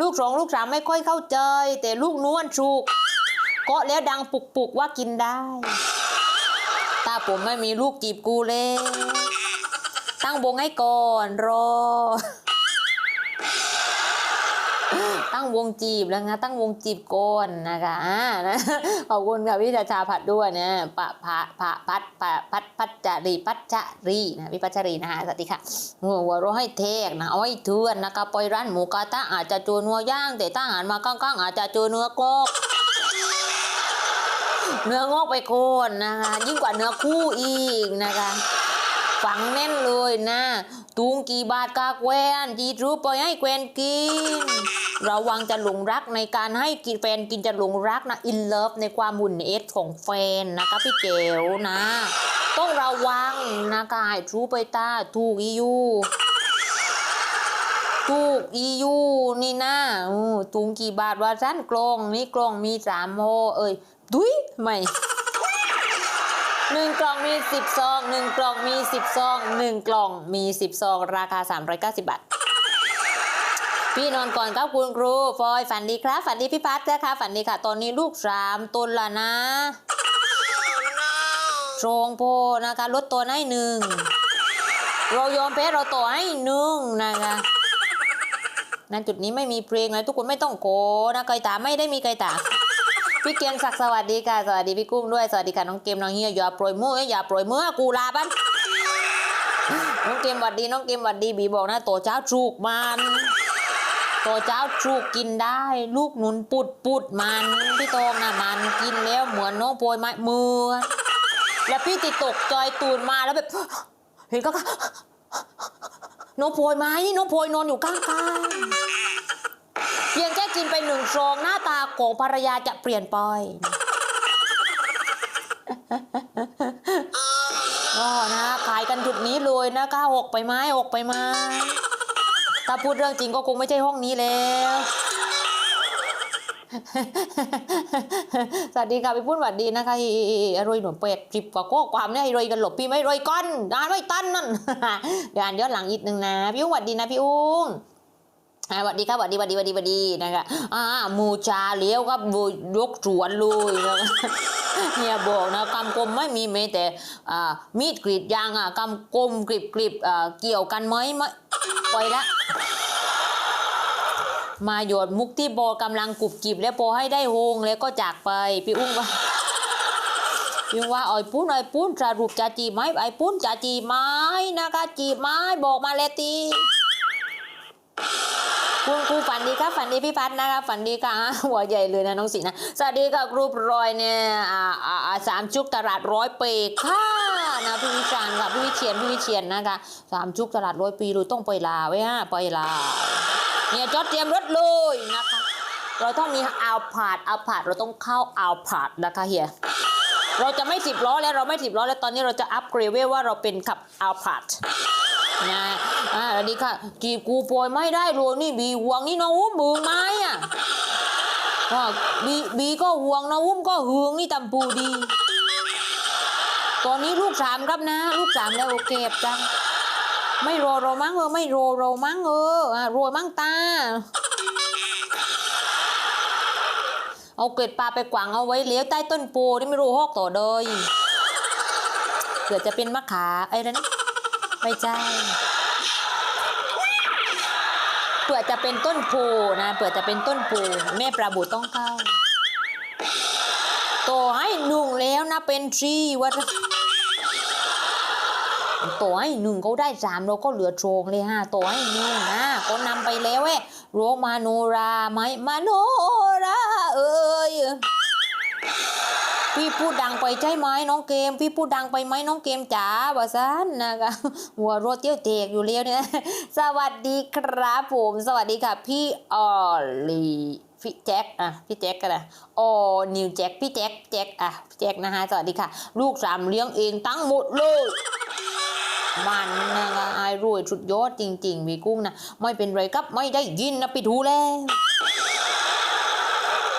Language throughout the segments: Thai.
ลูกสองลูกสามไม่ค่อยเข้าใจ แต่ลูกนวลฉุกก็แล้วดังปุกปุกๆว่ากินได้ตาผมไม่มีลูกจีบกูเลย ตั้งวงให้ก่อนรอ ตั้งวงจีบแล้วนะตั้งวงจีบก่อนนะคะอ่านะขอบคุณค่ะพี่ชาชาผัดด้วยนะปะพะพะพัดปะพัดพัดจารีพัดจารีนะพี่พัชรีนะคะสวัสดีค่ะหัวเร้ให้เทกนะอาไว้เทือนนะคะปลอยร้านหมูกระทะอาจจะจอเนื้อย่าง แต่ถ้าอาหารมาข้างๆ อาจจะจอเนื้อกอกเนื้องอกไปโคนนะคะยิ่งกว่าเนื้อคู่อีกนะคะ ฝังแน่นเลยนะตุงกี่บาทกาแควนจีรูปล่อยให้แควนกิน ระวังจะหลงรักในการให้กินแฟนกินจะหลงรักนะอินเลิฟในความหุ่นเอสของแฟนนะคะพี่เกลนะ ต้องระวังนะคะให้ทรูไปตาถูกอียูถูกอียูนี่นะอู้ตุงกี่บาทว่าสั้นกลองนี่กลองมีสามโมเอ้ยดุยไม่ หนึ่งกล่องมีสิบซองหนึ่งกล่องมีสิบซองหนึ่งกล่องมีสิบซอง ราคาสามร้อยเก้าสิบบาท พี่นอนก่อนครับคุณครูฟอยฝันดีครับ ฝันดีพี่พัฒน์นะคะฝันดีค่ะ ตอนนี้ลูกสามตนละนะโรงโพนะคะลดตัวให้หนึ่งเรายอมแพ้เราต่อให้หนึ่งนะคะณจุดนี้ไม่มีเพลงเลยทุกคนไม่ต้องโกนะไก่ตาไม่ได้มีไก่ตา พี่เกียงศักดิ์สวัสดีค่ะ สวัสดีพี่กุ้งด้วย สวัสดีค่ะน้องเกมน้องเฮียอย่าโปรยมืออย่าโปรยมือกูลาบันน้องเกมหวัดดีน้องเกมหวัดดีบีบอกนะโตเจ้าจูกมันโตเจ้าจูกกินได้ ลูกหนุนปุดปุดมันพี่โตงนะมันกินแล้วเหมือนน้องโปรยไม้มือ แล้วพี่ติดตกจอยตูนมาแล้วแบบ เห็นก็น้องโปรยไม้นี่น้องโปรยนอนอยู่ข้างๆ กินไปหนึ่งซองหน้าตาของภรรยาจะเปลี่ยนไปก็นะขายกันจุดนี้เลยนะคะหกไปไม้หกไปไม้ถ้าพูดเรื่องจริงก็คงไม่ใช่ห้องนี้แล้วสวัสดีค่ะพี่พูดสวัสดีนะคะอีอร่อยหนุ่มเป็ดจิบกว่าข้อความเนี่ยอร่อยกันหลบพี่ไม่อร่อยก้อนอ่านไม่ตั้นนั่นเดี๋ยวอ่านย้อนหลังอีกหนึ่งนะ พี่อุ้งสวัสดีนะพี่อุ้ง สวัสดีครับสวัสดีสวัสดีสวัสดีสวัสดีนะคะอ่ามูชาเลี้ยวครับยกสวนเลยนะเนี่ยบอกนะกำกลมไม่มีแม้แต่อ่ามีดกรีดยางอะกำกลมกริบกริบอ่าเกี่ยวกันไหมไม่ไปละมาโยนมุกที่โบกำลังกรุบกริบแล้วโบให้ได้โฮงแล้วก็จากไปพี่อุ้งว่าพี่อุ้งว่าไอ้ปุ้นไอ้ปุ้นสรุปจะจีไหมไอ้ปุ้นจะจีไหมนะคะจีไหมบอกมาเลยตี คุณครูฝันดีครับฝันดีพี่พัฒนนะครับฝันดีค่ะหัวใหญ่เลยนะน้องสีนะสวัสดีค่ะครูพลอยเนี่ยอ่าอ่าสามชุกตลาดร้อยปีค่ะนะพี่วิจารณ์ค่ะพี่วิเชียนพี่วิเชียนนะคะสามชุกตลาดร้อยปีเราต้องไปลาไว้ฮะไปลาเนี่ยจอดเตรียมรถเลยนะคะ เราต้องมีอัลพาดอัลพาดเราต้องเข้าอัลพาดนะคะเฮียเราจะไม่สิบล้อแล้วเราไม่สิบล้อแล้วตอนนี้เราจะอัพเกรดเวลว่าเราเป็นขับอัลพาดนะ อ่าสวัสดีค่ะ จีบกูปล่อยไม่ได้เลยนี่บีห่วงนี่น้องอุ้มมือไม้อะว่าบีบีก็ห่วงน้องอุ้มก็หึงนี่ตำปูดี ตอนนี้ลูกสามครับนะ ลูกสามแล้วโอเคจัง ไม่รอเรามั้งเออไม่รอเรามั้งเอออะรวยมั้งตาเอาเกล็ดปลาไปกวางเอาไว้เลี้ยวใต้ต้นโพนี่ไม่รู้หอกต่อเลยเผื่อจะเป็นมะขาไอ้นั่นะไม่ใช่ เผื่อจะเป็นต้นโพนะเผื่อจะเป็นต้นโพแม่ปลาบูต้องเข้าโตให้หนุ่งแล้วนะเป็นทรีวัดโตให้หนึ่งเขาได้สามเราก็เหลือโจรงเลยฮะโตให้หนึ่งนะเขานำไปแล้วเว้ยโรมาโนราไหมมาโนราเอ้ย พี่พูดดังไปใช่ไหมน้องเกม พี่พูดดังไปไหมน้องเกมจ๋าว่าซันนะคะหัวรถเตี้ยวเตกอยู่แล้วเนี่ยสวัสดีครับผม สวัสดีค่ะ พี่ออลีพี่แจ็คอะพี่แจ็คกันนะออนิวแจ็คพี่แจ็คแจ็คอะพี่แจ็คนะฮะสวัสดีค่ะ ลูกสามเลี้ยงเองทั้งหมดเลยมันนะคะไอ้รวยสุดยอดจริงๆพี่กุ้งนะไม่เป็นไรครับไม่ได้ยินนะปิดหูแล้ว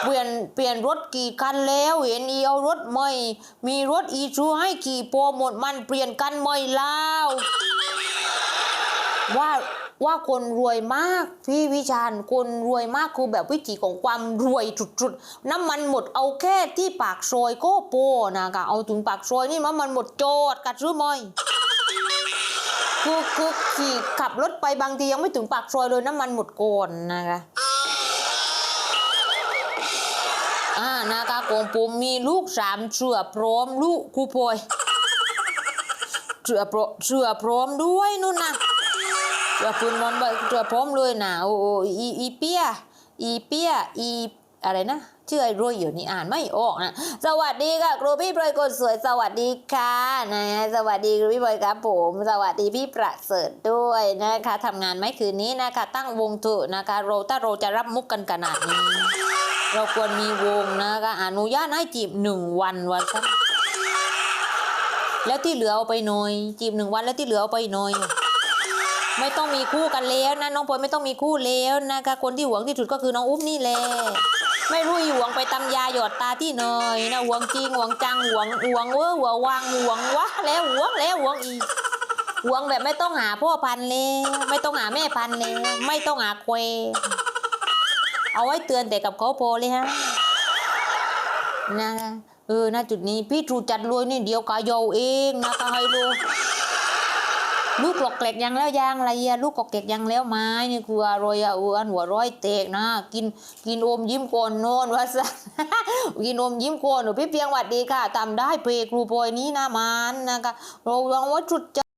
เปลี่ยนเปลี่ยนรถกี่คันแล้วเห็นอีเอารถใหม่ มีรถอีชูให้ขี่โปรหมดมันเปลี่ยนกันใหม่แล้วว่าว่าคนรวยมากพี่วิชาญคนรวยมากคือแบบวิถีของความรวยจุดๆน้ำมันหมดเอาแค่ที่ปากซอยก็โปนะคะเอาถึงปากซอยนี่น้ำมันหมดโจดกัดซื้อมอยคือคือขี่ขับรถไปบางทียังไม่ถึงปากซอยเลยน้ำมันหมดก่อนนะคะ อ่านะคะของผมมีลูกสามเสือพร้อมลูกคูโพยเสือพร้อมเสือพร้อมด้วยนู่นนะเสือพื้นนอนเสือพร้อมเลยนะโอ้อีอีเปียอีเปียอี อะไรนะชื่อไอ้รวยอยู่นี่อ่านไม่ออกนะสวัสดีค่ะครูพี่พลอยคนสวยสวัสดีค่ะนะสวัสดีครูพี่พลอยครับผมสวัสดีพี่ประเสริฐด้วยนะคะทำงานไหมคืนนี้นะคะตั้งวงถอะนะคะเราถ้าเราจะรับมุกกันขนาดนี้ เราควรมีวงนะคะอนุญาตให้จีบหนึ่งวันวันครับแล้วที่เหลือเอาไปหน่อย จีบหนึ่งวันแล้วที่เหลือเอาไปหน่อยไม่ต้องมีคู่กันแล้วนะน้องพลอยไม่ต้องมีคู่แล้วนะคะคนที่หวงที่สุดก็คือน้องอุ้มนี่แหละ ไม่รู้อีหวงไปตำยาหยอดตาที่หน่อยนะหวงจริงหวงจังหวงหวงเวอหวงวางหวงวะแล้วหวงแล้วหวงอีกหวงแบบไม่ต้องหาพ่อพันธุ์แล้วไม่ต้องหาแม่พันธุ์แล้วไม่ต้องหาเควเอาไว้เตือนแต่กับเขาโพเลยฮะนะเออณจุดนี้พี่ถูจัดรวยนี่เดียวกายโยเองนะคะให้รู้ ลูกกรอกเกล็กยังแล้วยางอะไรอะลูกกรอกเกล็กยังแล้วไม้นี่คืออร่อยอะอันหัวร้อยเตกนะ กินกินอมยิ้มก่อนโนอนวะสักินอมยิ้มก่อนหนูพี่เพียงหวัดดีค่ะทำได้เพลงครูพลอยนี้นะมันนะคะเราวางว่าจุดใจ